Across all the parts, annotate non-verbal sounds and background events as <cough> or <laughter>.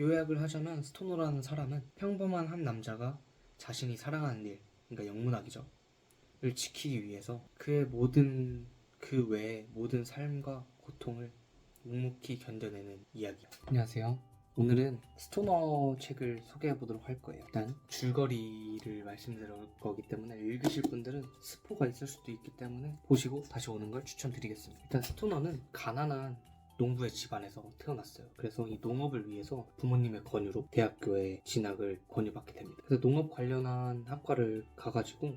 요약을 하자면 스토너라는 사람은 평범한 한 남자가 자신이 사랑하는 일, 그러니까 영문학이죠. 를 지키기 위해서 그의 모든 그 외의 모든 삶과 고통을 묵묵히 견뎌내는 이야기. 안녕하세요. 오늘은 스토너 책을 소개해 보도록 할 거예요. 일단 줄거리를 말씀드릴 거기 때문에 읽으실 분들은 스포가 있을 수도 있기 때문에 보시고 다시 오는 걸 추천드리겠습니다. 일단 스토너는 가난한 농부의 집안에서 태어났어요. 그래서 이 농업을 위해서 부모님의 권유로 대학교에 진학을 권유받게 됩니다. 그래서 농업 관련한 학과를 가가지고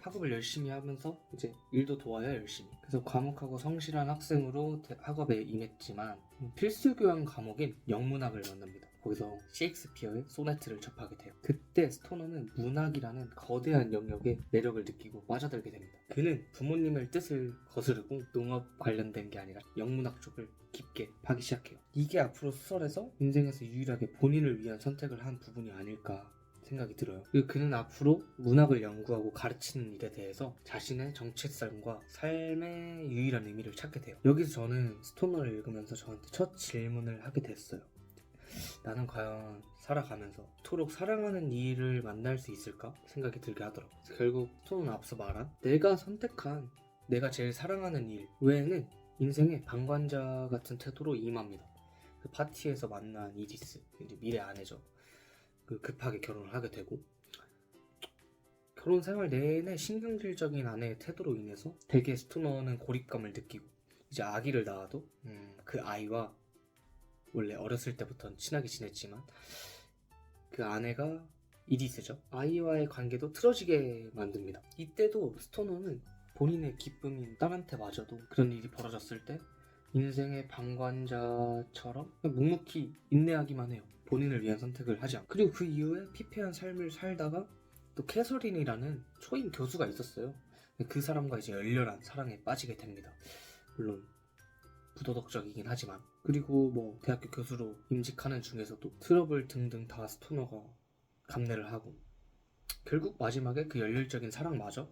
학업을 열심히 하면서 이제 일도 도와야 열심히. 그래서 과묵하고 성실한 학생으로 대- 학업에 임했지만 필수 교양 과목인 영문학을 만납니다. 거기서 셰익스피어의 소네트를 접하게 돼요. 그때 스토너는 문학이라는 거대한 영역에 매력을 느끼고 빠져들게 됩니다. 그는 부모님의 뜻을 거스르고 농업 관련된 게 아니라 영문학 쪽을 깊게 파기 시작해요. 이게 앞으로 소설에서 인생에서 유일하게 본인을 위한 선택을 한 부분이 아닐까 생각이 들어요. 그리고 그는 앞으로 문학을 연구하고 가르치는 일에 대해서 자신의 정체성과 삶의 유일한 의미를 찾게 돼요. 여기서 저는 스토너를 읽으면서 저한테 첫 질문을 하게 됐어요. 나는 과연 살아가면서 토록 사랑하는 일을 만날 수 있을까 생각이 들게 하더라고요. 그래서 결국 스토너는 앞서 말한 내가 선택한 내가 제일 사랑하는 일 외에는 인생의 방관자 같은 태도로 임합니다. 그 파티에서 만난 이디스, 이제 미래 아내죠. 그 급하게 결혼을 하게 되고 결혼 생활 내내 신경질적인 아내의 태도로 인해서 되게 스토너는 고립감을 느끼고 이제 아기를 낳아도 음, 그 아이와 원래 어렸을 때부터 친하게 지냈지만 그 아내가 이디스죠. 아이와의 관계도 틀어지게 만듭니다. 이때도 스토너는 본인의 기쁨인 딸한테 마저도 그런 일이 벌어졌을 때 인생의 방관자처럼 묵묵히 인내하기만 해요. 본인을 위한 선택을 하지 않고. 그리고 그 이후에 피폐한 삶을 살다가 또 캐서린이라는 초임 교수가 있었어요. 그 사람과 이제 열렬한 사랑에 빠지게 됩니다. 물론 부도덕적이긴 하지만 그리고 뭐 대학교 교수로 임직하는 중에서도 트러블 등등 다 스토너가 감내를 하고 결국 마지막에 그 열렬적인 사랑마저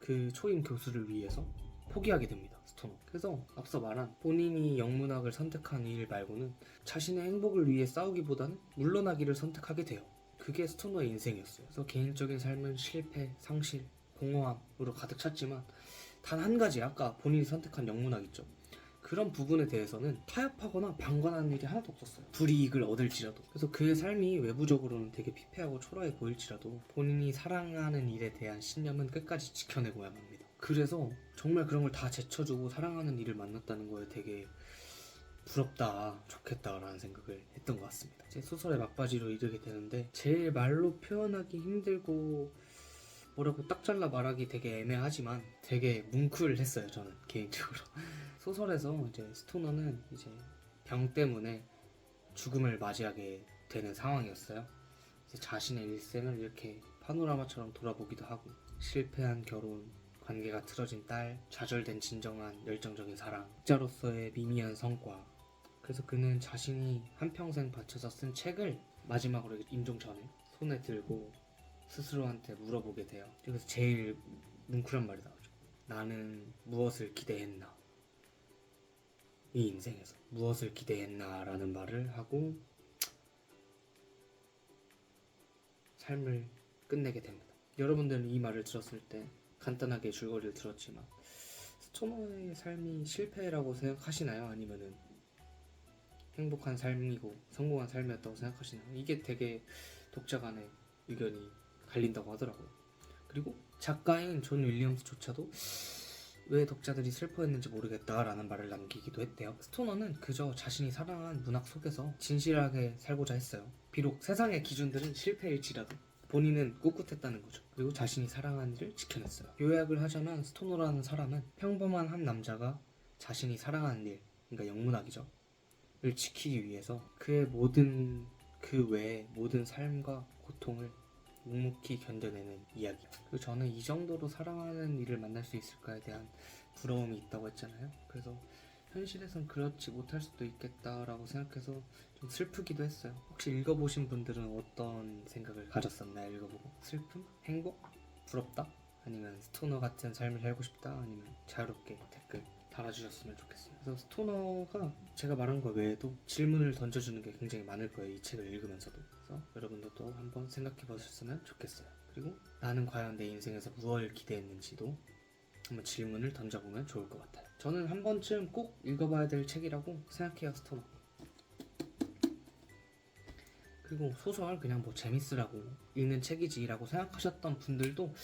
그 초임 교수를 위해서 포기하게 됩니다. 스토너. 그래서 앞서 말한 본인이 영문학을 선택한 일 말고는 자신의 행복을 위해 싸우기보다는 물러나기를 선택하게 돼요. 그게 스토너의 인생이었어요. 그래서 개인적인 삶은 실패, 상실, 공허함으로 가득 찼지만 단 한 가지 아까 본인이 선택한 영문학 있죠. 그런 부분에 대해서는 타협하거나 방관하는 일이 하나도 없었어요. 불이익을 얻을지라도. 그래서 그의 삶이 외부적으로는 되게 피폐하고 초라해 보일지라도 본인이 사랑하는 일에 대한 신념은 끝까지 지켜내고야 합니다. 그래서 정말 그런 걸 다 제쳐주고 사랑하는 일을 만났다는 거에 되게 부럽다, 좋겠다라는 생각을 했던 것 같습니다. 제 소설의 막바지로 이르게 되는데 제일 말로 표현하기 힘들고 뭐라고 딱 잘라 말하기 되게 애매하지만 되게 뭉클했어요 저는 개인적으로. <laughs> 소설에서 이제 스토너는 이제 병 때문에 죽음을 맞이하게 되는 상황이었어요. 자신의 일생을 이렇게 파노라마처럼 돌아보기도 하고 실패한 결혼 관계가 틀어진 딸 좌절된 진정한 열정적인 사랑 학자로서의 미미한 성과. 그래서 그는 자신이 한평생 바쳐서 쓴 책을 마지막으로 임종 전에 손에 들고 스스로한테 물어보게 돼요. 그래서 제일 뭉클한 말이 나오죠. 나는 무엇을 기대했나? 이 인생에서 무엇을 기대했나라는 말을 하고 삶을 끝내게 됩니다. 여러분들은 이 말을 들었을 때 간단하게 줄거리를 들었지만 스토너의 삶이 실패라고 생각하시나요? 아니면은 행복한 삶이고 성공한 삶이었다고 생각하시나요? 이게 되게 독자 간의 의견이 갈린다고 하더라고요. 그리고 작가인 존 윌리엄스조차도 왜 독자들이 슬퍼했는지 모르겠다라는 말을 남기기도 했대요. 스토너는 그저 자신이 사랑한 문학 속에서 진실하게 살고자 했어요. 비록 세상의 기준들은 실패일지라도 본인은 꿋꿋했다는 거죠. 그리고 자신이 사랑한 일을 지켜냈어요. 요약을 하자면 스토너라는 사람은 평범한 한 남자가 자신이 사랑하는 일, 그러니까 영문학이죠. 를 지키기 위해서 그의 모든 그 외의 모든 삶과 고통을 묵묵히 견뎌내는 이야기. 그리고 저는 이 정도로 사랑하는 일을 만날 수 있을까에 대한 부러움이 있다고 했잖아요. 그래서 현실에선 그렇지 못할 수도 있겠다라고 생각해서 좀 슬프기도 했어요. 혹시 읽어보신 분들은 어떤 생각을 가졌었나요? 읽어보고 슬픔, 행복, 부럽다, 아니면 스토너 같은 삶을 살고 싶다, 아니면 자유롭게 댓글 달아주셨으면 좋겠어요. 그래서 스토너가 제가 말한 거 외에도 질문을 던져주는 게 굉장히 많을 거예요. 이 책을 읽으면서도. 그래서 여러분들도 한번 생각해 보셨으면 좋겠어요. 그리고 나는 과연 내 인생에서 무엇을 기대했는지도 한번 질문을 던져보면 좋을 것 같아요. 저는 한 번쯤 꼭 읽어봐야 될 책이라고 생각해요, 스토너. 그리고 소설 그냥 뭐 재밌으라고 읽는 책이지라고 생각하셨던 분들도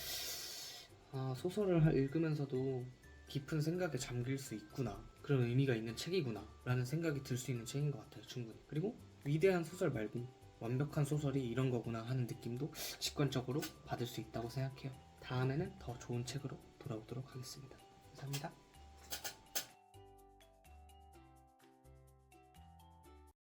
아, 소설을 하- 읽으면서도 깊은 생각에 잠길 수 있구나 그런 의미가 있는 책이구나 라는 생각이 들 수 있는 책인 것 같아요 충분히 그리고 위대한 소설 말고 완벽한 소설이 이런 거구나 하는 느낌도 직관적으로 받을 수 있다고 생각해요. 다음에는 더 좋은 책으로 돌아오도록 하겠습니다. 감사합니다